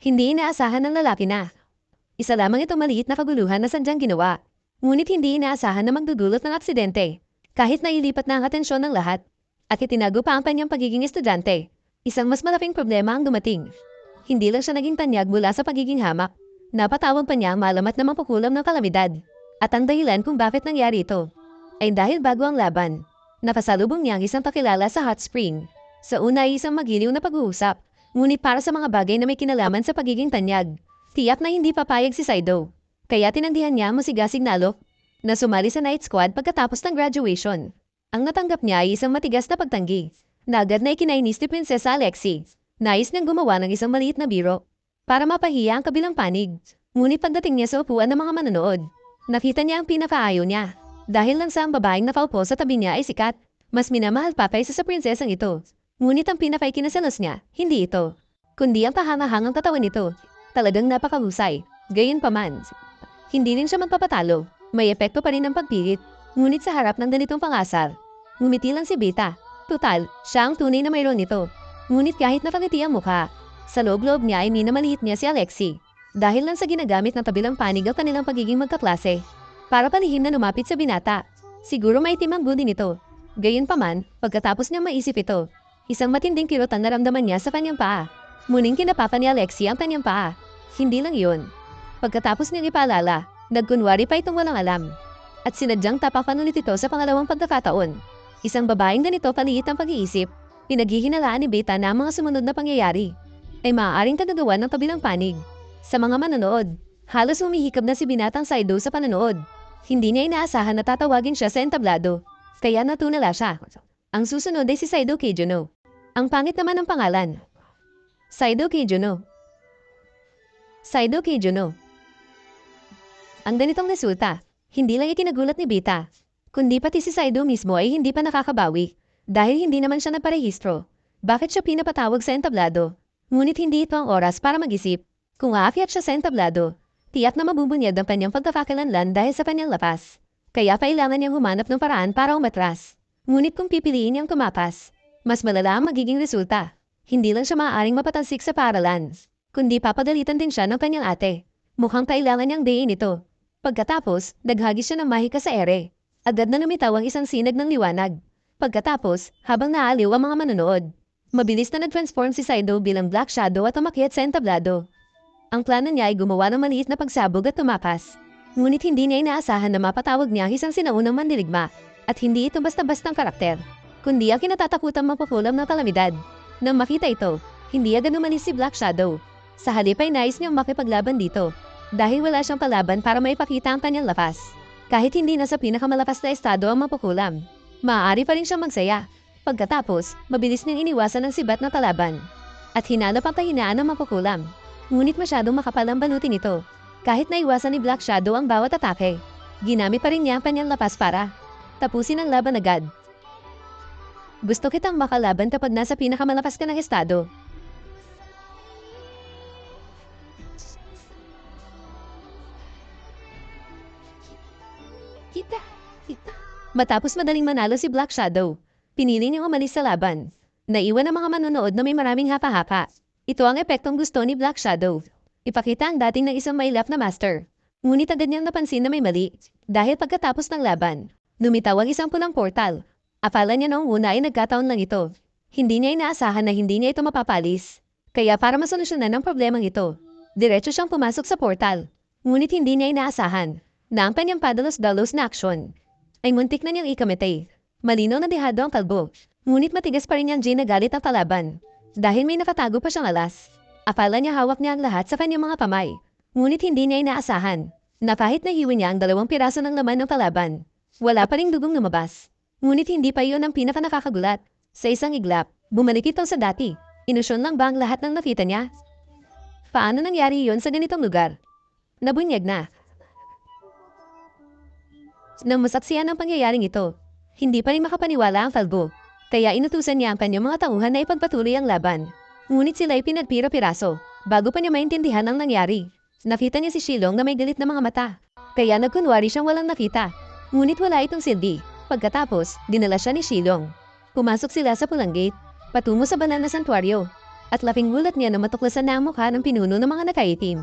Hindi inaasahan ng lalaki na. Isa lamang itong maliit na kaguluhan na sadyang ginawa. Ngunit hindi inaasahan na magdudulot ng aksidente. Kahit nailipat na ang atensyon ng lahat. At itinago pa ang kanyang pagiging estudyante. Isang mas malaking problema ang dumating. Hindi lang siya naging tanyag mula sa pagiging hamak. Napatawag pa niya ang malamat na mampukulam ng kalamidad. At ang dahilan kung bakit nangyari ito ay dahil bago ang laban. Napasalubong niya ang isang kakilala sa hot spring. Sa una ay isang magiliw na pag-uusap, ngunit para sa mga bagay na may kinalaman sa pagiging tanyag. Tiyak na hindi papayag si Saido. Kaya tinanggihan niya ang musigasig na alok na sumali sa night squad pagkatapos ng graduation. Ang natanggap niya ay isang matigas na pagtanggi. Na agad na ikinainis ni Prinsesa Alexi. Nais niyang gumawa ng isang maliit na biro para mapahiya ang kabilang panig. Ngunit pagdating niya sa upuan ng mga manonood, nakita niya ang pinakaayaw niya. Dahil lang sa ang babaeng nakaupo sa tabi niya ay sikat, mas minamahal pa kaysa sa prinsesang ito. Ngunit ang pinakay kinasalos niya, hindi ito, kundi ang kahangahangang katawan nito. Talagang napakahusay. Gayunpaman, hindi rin siya magpapatalo. May epekto pa rin ang pagpilit. Ngunit sa harap ng ganitong pangasar, ngumiti lang si Beta. Tutal, siya ang tunay na mayroon nito. Ngunit kahit napangiti ang mukha, sa loob-loob niya ay minamaliit niya si Alexi. Dahil lang sa ginagamit ng tabilang panig ang kanilang pagiging magkaklase. Para palihim na lumapit sa binata. Siguro maitim ang budi nito. Gayunpaman, pagkatapos niya maisip ito, isang matinding kirot ang naramdaman niya sa kanyang paa. Muning kinapapa ni Alexi ang kanyang paa. Hindi lang yun. Pagkatapos niyang ipaalala, nagkunwari pa itong walang alam. At sinadyang tapakan ulit ito sa pangalawang pagkakataon. Isang babaeng ganito paliit ang pag-iisip, pinaghihinalaan ni Beta na ang mga sumunod na pangyayari ay maaaring kagagawa ng kabilang panig. Sa mga manonood, halos humihikab na si Binatang Saido sa panonood. Hindi niya inaasahan na tatawagin siya sa entablado, kaya natunala siya. Ang susunod ay si Saido Keijuno. Ang pangit naman ng pangalan. Saido Keijuno. Saido Keijuno. Ang ganitong resulta, hindi lang ikinagulat ni Bita, kundi pati si Saido mismo ay hindi pa nakakabawi dahil hindi naman siya nagparehistro. Bakit siya pinapatawag sa entablado? Ngunit hindi ito ang oras para mag-isip. Kung aakyat siya sa entablado, tiyak na mabubunyag ang kanyang pagkakakilanlan dahil sa kanyang lapas. Kaya kailangan niyang humanap ng paraan para umatras. Ngunit kung pipiliin niyang tumapas, mas malala ang magiging resulta. Hindi lang siya maaaring mapatansik sa paaralan, kundi papadalitan din siya ng kanyang ate. Mukhang kailangan niyang dayin ito. Pagkatapos, naghagis siya ng mahika sa ere. Agad na lumitaw ang isang sinag ng liwanag. Pagkatapos, habang naaliw ang mga manonood, mabilis na nag-transform si Saido bilang Black Shadow at umakyat sa entablado. Ang plano niya ay gumawa ng maliit na pagsabog at tumakas. Ngunit hindi niya inaasahan na mapatawag niya ang isang sinaunang mandiligma at hindi ito basta-bastang karakter, kundi ang kinatatakutang mapapulam ng kalamidad. Nang makita ito, hindi agad umalis si Black Shadow. Sa halip ay nais niyang makipaglaban dito dahil wala siyang palaban para maipakita ang kanyang lakas. Kahit hindi na sa pinakamalakas na estado ang mapukulam, maaari pa rin siyang magsaya. Pagkatapos, mabilis niyang iniwasan ang sibat na kalaban at hinanap ang kahinaan ng mapukulam. Ngunit masyadong makapal ang balutin nito. Kahit naiwasan ni Black Shadow ang bawat atake, ginamit pa rin niya ang kanyang lapas para tapusin ang laban agad. Gusto kitang makalaban kapag nasa pinakamalakas ka ng estado. Kita, kita. Matapos madaling manalo si Black Shadow, pinili niyang umalis sa laban. Naiwan ang mga manonood na may maraming hapa-hapa. Ito ang epektong gusto ni Black Shadow. Ipakita ang dating ng isang mailap na master. Ngunit agad niyang napansin na may mali. Dahil pagkatapos ng laban, lumitaw ang isang pulang portal. Akala niya noong una ay nagkataon lang ito. Hindi niya inaasahan na hindi niya ito mapapalis. Kaya para masolusyonan ang problemang ito, diretso siyang pumasok sa portal. Ngunit hindi niya inaasahan na ang kanyang padalos-dalos na aksyon ay muntik na niyang ikamete. Malinaw na dehado ang kalbo, ngunit matigas pa rin niyang Jane na galit ang kalaban. Dahil may nakatago pa siyang alas. Akala niya hawak niya ang lahat sa kanyang mga kamay. Ngunit hindi niya inaasahan na kahit nahiwi niya ang dalawang piraso ng laman ng kalaban, wala pa ring dugong lumabas. Ngunit hindi pa iyon ang pinaka nakakagulat. Sa isang iglap, bumalik ito sa dati. Inusyon lang ba ang lahat ng nakita niya? Paano nangyari iyon sa ganitong lugar? Nabunyag na. Nang masaksiyan ang pangyayaring ito, hindi pa rin makapaniwala ang kalbo. Kaya inutusan niya ang kanyang mga tauhan na ipagpatuloy ang laban. Ngunit sila ay pinagpiro-piraso, bago pa niya maintindihan ang nangyari. Nakita niya si Shilong na may galit na mga mata. Kaya nagkunwari siyang walang nakita. Ngunit wala itong silbi. Pagkatapos, dinala siya ni Shilong. Pumasok sila sa pulang gate, patungo sa banal na santuaryo. At laking gulat niya na matuklasan na ang mukha ng pinuno ng mga nakaitim.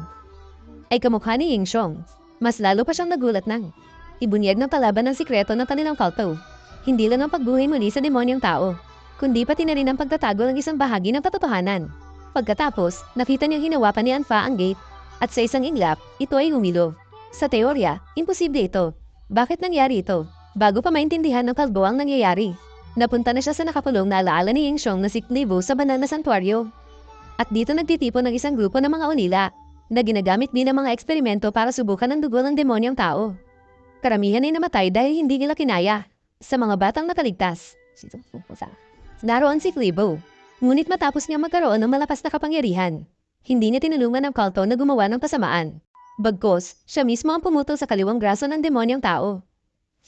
Ay kamukha ni Ying Xiong. Mas lalo pa siyang nagulat nang ibunyag ng palaban ng sikreto ng kanilang kalto. Hindi lang ang pagbuhay muli sa demonyong tao, kundi pati na rin ang pagtatago ng isang bahagi ng katotohanan. Pagkatapos, nakita niyang hinawa pa ni Anfa ang gate at sa isang iglap, ito ay humilo. Sa teorya, imposible ito. Bakit nangyari ito? Bago pa maintindihan ng kalbo ang nangyayari, napunta na siya sa nakapulong na alaala ni Ying Xiong na si Clivo sa Banana Santuario. At dito nagtitipon ng isang grupo ng mga unila na ginagamit bilang mga eksperimento para subukan ang dugo ng demonyong tao. Karamihan ay namatay dahil hindi nila kinaya. Sa mga batang nakaligtas, naroon si Clivo. Ngunit matapos niya magkaroon ng malapas na kapangyarihan, hindi niya tinulungan ang kulto na gumawa ng kasamaan. Bagkos, siya mismo ang pumutol sa kaliwang braso ng demonyong tao.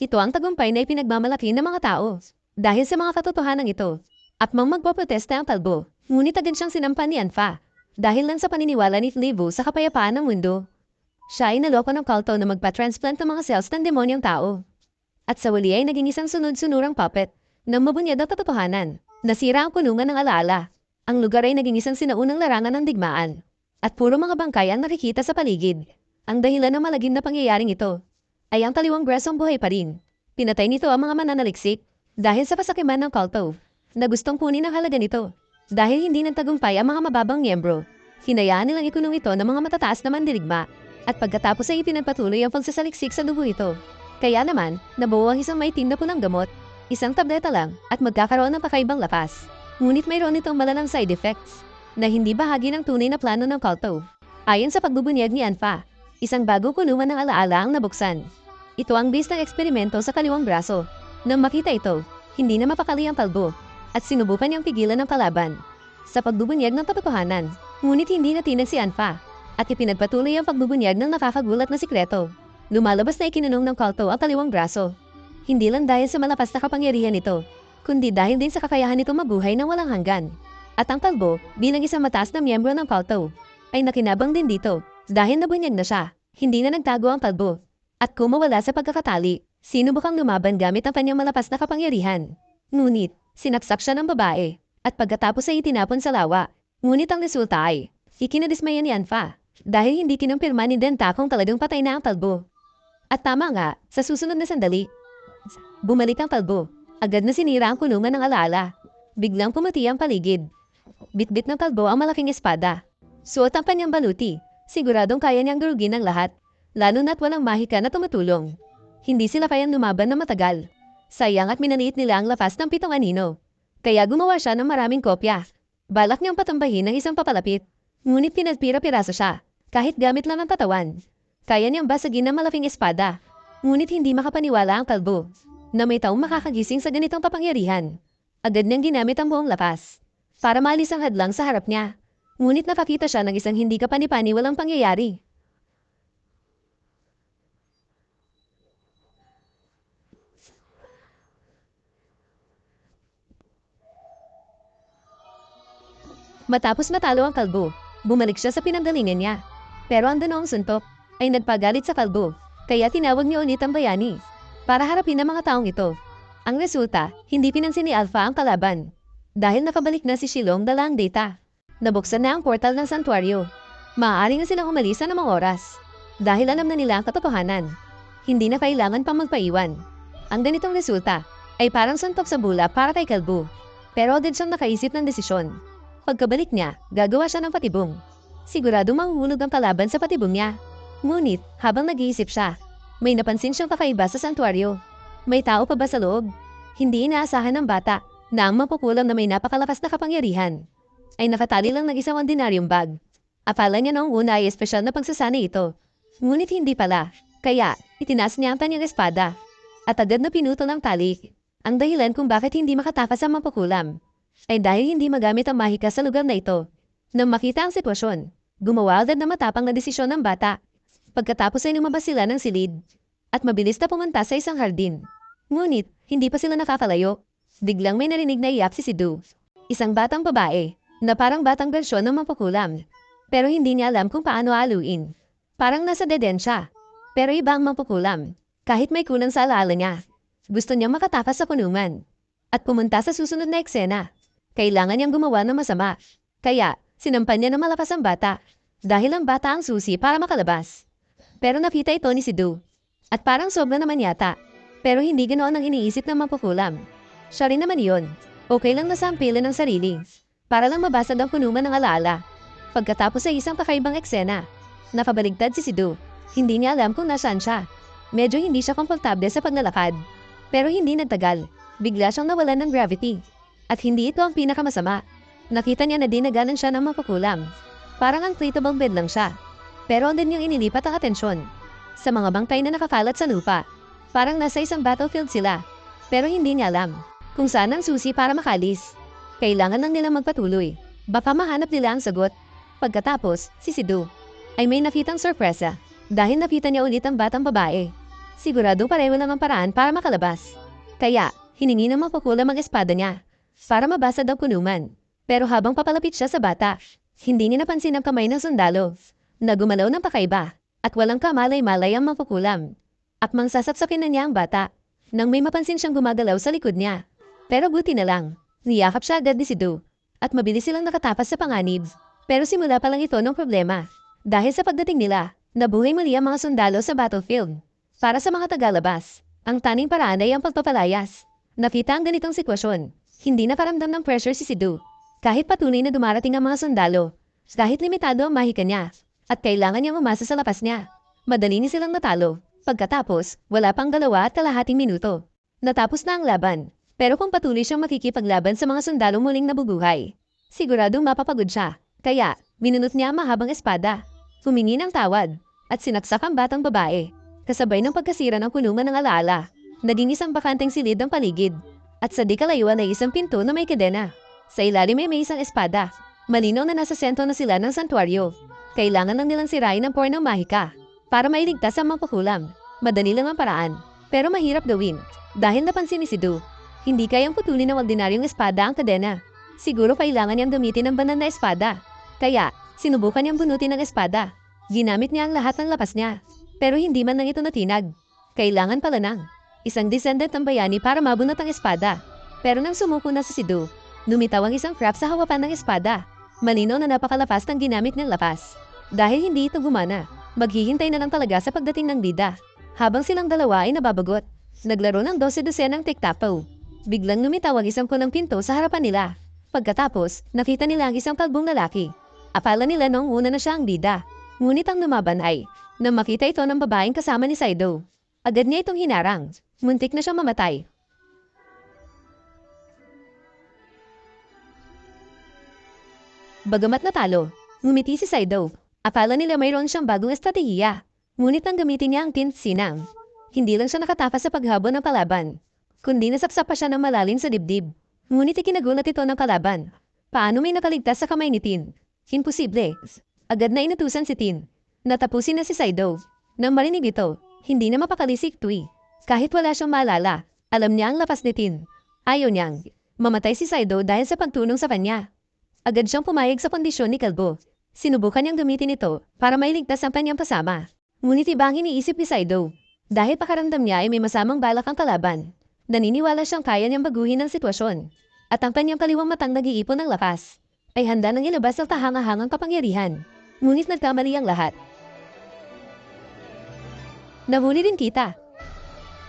Ito ang tagumpay na ipinagmamalaki ng mga tao. Dahil sa mga katotohanan ito, akmang magpoprotesta ang talbo, ngunit agad siyang sinampan ni Anfa. Dahil lang sa paniniwala ni Flivo sa kapayapaan ng mundo. Siya ay naloko ng kulto na magpa-transplant ng mga cells ng demonyong tao. At sa wali ay naging isang sunod-sunurang puppet ng mabunyad na katotohanan. Nasira ang kulungan ng alaala. Ang lugar ay naging isang sinaunang larangan ng digmaan. At puro mga bangkay ang nakikita sa paligid. Ang dahilan ng malagim na pangyayaring ito ay ang taliwang brasong buhay pa rin. Pinatay nito ang mga mananaliksik dahil sa pasakiman ng kulto na gustong kunin ang halaga nito. Dahil hindi nagtagumpay ang mga mababang miyembro, hinayaan nilang ikulong ito ng mga matataas na mandirigma at pagkatapos ay ipinagpatuloy ang pagsasaliksik sa dugo ito. Kaya naman, nabuo ang isang maitim na punang gamot, isang tableta lang at magkakaroon ng pakaibang lapas. Ngunit mayroon itong malalang side effects na hindi bahagi ng tunay na plano ng kulto. Ayon sa pagbubunyag ni Anfa, isang bagong kulungan ng alaala ang nabuksan. Ito ang base ng eksperimento sa kaliwang braso. Nang makita ito, hindi na mapakali ang kalbo at sinubukan niyang pigilan ang kalaban. Sa pagbubunyag ng katotohanan, ngunit hindi natinag si Anfa at ipinagpatuloy ang pagbubunyag ng nakakagulat na sikreto. Lumalabas na ikinunong ng kulto ang kaliwang braso. Hindi lang dahil sa malapas na kapangyarihan nito, kundi dahil din sa kakayahan nito mabuhay ng walang hanggan. At ang kalbo, bilang isang mataas na miyembro ng kulto, ay nakinabang din dito dahil nabunyag na siya. Hindi na nagtago ang kalbo. At kumawala sa pagkakatali, sinubukang lumaban gamit ang kanyang malapas na kapangyarihan. Ngunit, sinaksak siya ng babae at pagkatapos ay itinapon sa lawa. Ngunit ang resulta ay, ikinadismaya ni Anfa dahil hindi kinumpirma ni Denta kung talagang patay na ang talbo. At tama nga, sa susunod na sandali, bumalik ang talbo. Agad na sinira ang kulungan ng alaala. Biglang pumati ang paligid. Bitbit ng talbo ang malaking espada. Suot ang kanyang baluti. Siguradong kaya niyang durugin ang lahat, lalo na't walang mahika na tumutulong. Hindi sila kayang lumaban na matagal. Sayang at minaliit nila ang lapas ng pitong anino. Kaya gumawa siya ng maraming kopya. Balak niyang patambahin ng isang papalapit. Ngunit pinagpira-piraso siya, kahit gamit lang ang patawan. Kaya niyang basagin ng malaking espada. Ngunit hindi makapaniwala ang kalbo na may taong makakagising sa ganitong kapangyarihan. Agad niyang ginamit ang buong lapas para maalis ang hadlang sa harap niya. Ngunit nakakita siya ng isang hindi kapani-pani walang pangyayari. Matapos matalo ang kalbo, bumalik siya sa pinanggalingan niya. Pero ang dunong suntok ay nagpagalit sa kalbo, kaya tinawag niya ulit ang bayani para harapin ang mga taong ito. Ang resulta, hindi pinansin ni Alpha ang kalaban. Dahil nakabalik na si Shilong dala ang data. Nabuksan na ang portal ng santuario. Maaari na silang umalis sa namang oras. Dahil alam na nila ang katotohanan. Hindi na kailangan pang magpaiwan. Ang ganitong resulta ay parang suntok sa bula para kay Kalbo. Pero agad siyang nakaisip ng desisyon. Pagkabalik niya, gagawa siya ng patibong. Sigurado mahuhulog ang kalaban sa patibong niya. Ngunit, habang nag-iisip siya, may napansin siyang kakaiba sa santuario. May tao pa ba sa loob? Hindi inaasahan ng bata na ang mapupulam na may napakalakas na kapangyarihan ay nakatali lang ng isang ordinaryong bag. Akala niya noong una ay espesyal na pagsasani ito. Ngunit hindi pala. Kaya, itinaas niya ang kanyang espada. At agad na pinuto ng tali. Ang dahilan kung bakit hindi makatakas ang mapukulam ay dahil hindi magamit ang mahika sa lugar na ito. Nang makita ang sitwasyon, gumawa agad na matapang na desisyon ng bata. Pagkatapos ay lumabas sila ng silid at mabilis na pumunta sa isang hardin. Ngunit, hindi pa sila nakakalayo. Biglang may narinig na iyak si Sidu. Isang batang babae na parang batang bersyon ng mapukulam. Pero hindi niya alam kung paano aluin. Parang nasa deden siya. Pero iba ang mapukulam. Kahit may kulang sa alaala niya. Gusto niyang makatakas sa kulungan. At pumunta sa susunod na eksena. Kailangan niyang gumawa ng masama. Kaya, sinampan niya ng malakas ang bata. Dahil ang bata ang susi para makalabas. Pero nakita ito ni Sidu. At parang sobra naman yata. Pero hindi ganoon ang iniisip ng mangkukulam. Siya rin naman yun. Okay lang nasampilin ng sarili. Para lang mabasag ang kunuman ng alaala. Pagkatapos ay isang kakaibang eksena. Napabaligtad si Sidu. Hindi niya alam kung nasaan siya. Medyo hindi siya komportable sa paglalakad. Pero hindi nagtagal. Bigla siyang nawalan ng gravity. At hindi ito ang pinakamasama. Nakita niya na dinaganan siya ng makukulam. Parang ang treatable bed lang siya. Pero andun yung inilipat ang atensyon. Sa mga bangkay na nakakalat sa lupa. Parang nasa isang battlefield sila. Pero hindi niya alam kung saan ang susi para makalis. Kailangan lang nilang magpatuloy. Baka mahanap nila ang sagot. Pagkatapos, si Sidu ay may nakitang sorpresa dahil nakita niya ulit ang batang babae. Sigurado pareho lang ang paraan para makalabas. Kaya, hiningi ng mapakulam ang espada niya para mabasa daw kunuman. Pero habang papalapit siya sa bata, hindi niya napansin ang kamay ng sundalo na gumalaw ng pakaiba at walang kamalay-malay ang mapakulam. Akmang sasapsapin na niya ang bata nang may mapansin siyang gumagalaw sa likod niya. Pero buti na lang, niyakap siya agad ni Sidu at mabilis silang nakatapas sa panganib. Pero simula pa lang ito ng problema. Dahil sa pagdating nila, nabuhay muli ang mga sundalo sa battlefield. Para sa mga tagalabas, ang taning paraan ay ang pagpapalayas. Nakita ang ganitong sitwasyon. Hindi nakaramdam ng pressure si Sidu. Kahit patuloy na dumarating ang mga sundalo, kahit limitado ang mahika niya, at kailangan niyang umasa sa lapas niya. Madali ni silang natalo. Pagkatapos, wala pang dalawa at kalahating minuto. Natapos na ang laban. Pero kung patuloy siyang makikipaglaban sa mga sundalo muling nabubuhay, siguradong mapapagod siya. Kaya, minunot niya ang mahabang espada. Humingi ng tawad at sinaksak ang batang babae. Kasabay ng pagkasira ng kulungan ng alaala, naging isang bakanteng silid ang paligid. At sa di kalayuan ay isang pinto na may kadena. Sa ilalim ay may isang espada. Malinaw na nasa sentro na sila ng santuaryo. Kailangan lang nilang sirain ang porno mahika para mailigtas ang mapakulam. Madali lang ang paraan, pero mahirap gawin. Dahil napansin ni Sidu, hindi kayang putulin ng ordinaryong espada ang kadena. Siguro kailangan niyang gamitin ang banal na espada. Kaya, sinubukan niyang bunutin ang espada. Ginamit niya ang lahat ng lapas niya. Pero hindi man lang ito natinag. Kailangan pala ng isang descendant ng bayani para mabunot ang espada. Pero nang sumuko na si Sidu, lumitaw ang isang crab sa hawapan ng espada. Malinaw na napakalapas ng ginamit niyang lapas. Dahil hindi ito gumana, maghihintay na lang talaga sa pagdating ng bida. Habang silang dalawa ay nababagot, naglaro ng 12-12 ng tic-tac-toe. Biglang lumitaw ang isang punang pinto sa harapan nila. Pagkatapos, nakita nila ang isang kalbong lalaki. Akala nila noong una na siya ang bida. Ngunit ang lumaban ay, nang makita ito ng babaeng kasama ni Saido. Agad niya itong hinarang. Muntik na siyang mamatay. Bagamat natalo, ngumiti si Saido. Akala nila mayroon siyang bagong estratehiya. Ngunit ang gamitin niya ang tint sinang. Hindi lang siya nakatapas sa paghabon ng kalaban, kundi nasapsap pa siya ng malalim sa dibdib. Ngunit ikinagulat ito ng kalaban. Paano may nakaligtas sa kamay ni Tin? Imposible. Agad na inutusan si Tin. Natapusin na si Saido. Nang marinig ito, hindi na mapakalisik Tui. Kahit wala siyang maalala, alam niya ang lapas ni Tin. Ayaw niyang mamatay si Saido dahil sa pagtunong sa kanya. Agad siyang pumayag sa kondisyon ni Kalbo. Sinubukan niyang gamitin ito para mailigtas ang kanyang pasama. Ngunit ibang iniisip ni Saido. Dahil pakaramdam niya ay may masamang balak ang kalaban. Naniniwala siyang kaya niyang baguhin ang sitwasyon. At ang kanyang kaliwang matang nag-iipon ng lakas ay handa nang ilabas ang tahangahangang kapangyarihan. Ngunit nagkamali ang lahat. Nahuli din kita.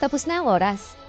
Tapos na ang oras.